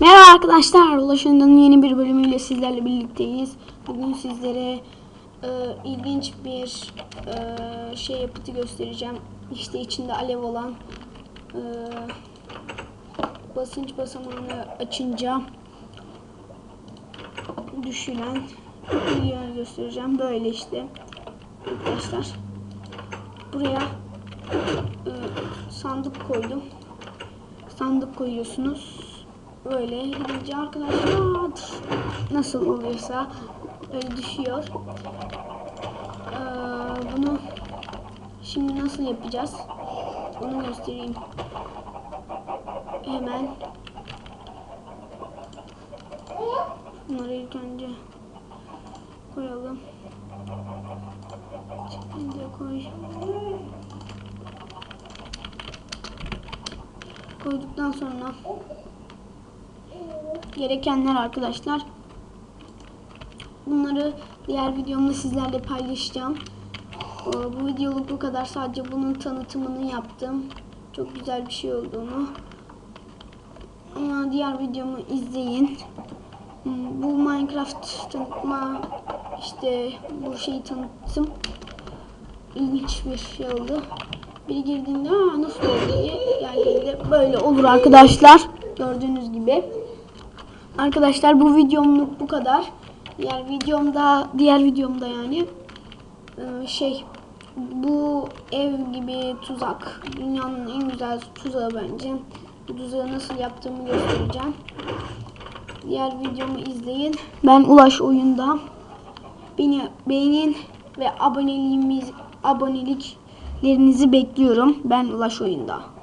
Merhaba arkadaşlar, Ulaşın'ın yeni bir bölümüyle sizlerle birlikteyiz. Bugün sizlere e, ilginç bir e, şey yapıtı göstereceğim. İşte içinde alev olan e, basınç basamağını açınca düşülen videoyu göstereceğim. Böyle işte arkadaşlar. Buraya e, sandık koydum sandık koyuyorsunuz. Böyle gidince arkadaşlar nasıl oluyorsa öyle düşüyor. Ee, bunu şimdi nasıl yapacağız? Onu göstereyim. Hemen bunları ilk önce koyalım. Şimdi koy. koyduktan sonra gerekenler arkadaşlar. Bunları diğer videomda sizlerle paylaşacağım. Ee, bu videoluk bu kadar. Sadece bunun tanıtımını yaptım. Çok güzel bir şey olduğunu. Ama diğer videomu izleyin. Hmm, bu Minecraft tanıtma işte bu şeyi tanıttım. İlginç bir şey oldu. Biri girdiğinde Aa, nasıl oldu? diye geldiğinde böyle olur arkadaşlar. Gördüğünüz gibi. Arkadaşlar bu videomluk bu kadar. Diğer videomda diğer videomda yani e, şey bu ev gibi tuzak dünyanın en güzel tuzağı bence. Bu tuzağı nasıl yaptığımı göstereceğim. Diğer videomu izleyin. Ben Ulaş oyunda. Beni beğenin ve aboneliğimiz abonelik Lerinizi bekliyorum. Ben Ulaş Oyunda.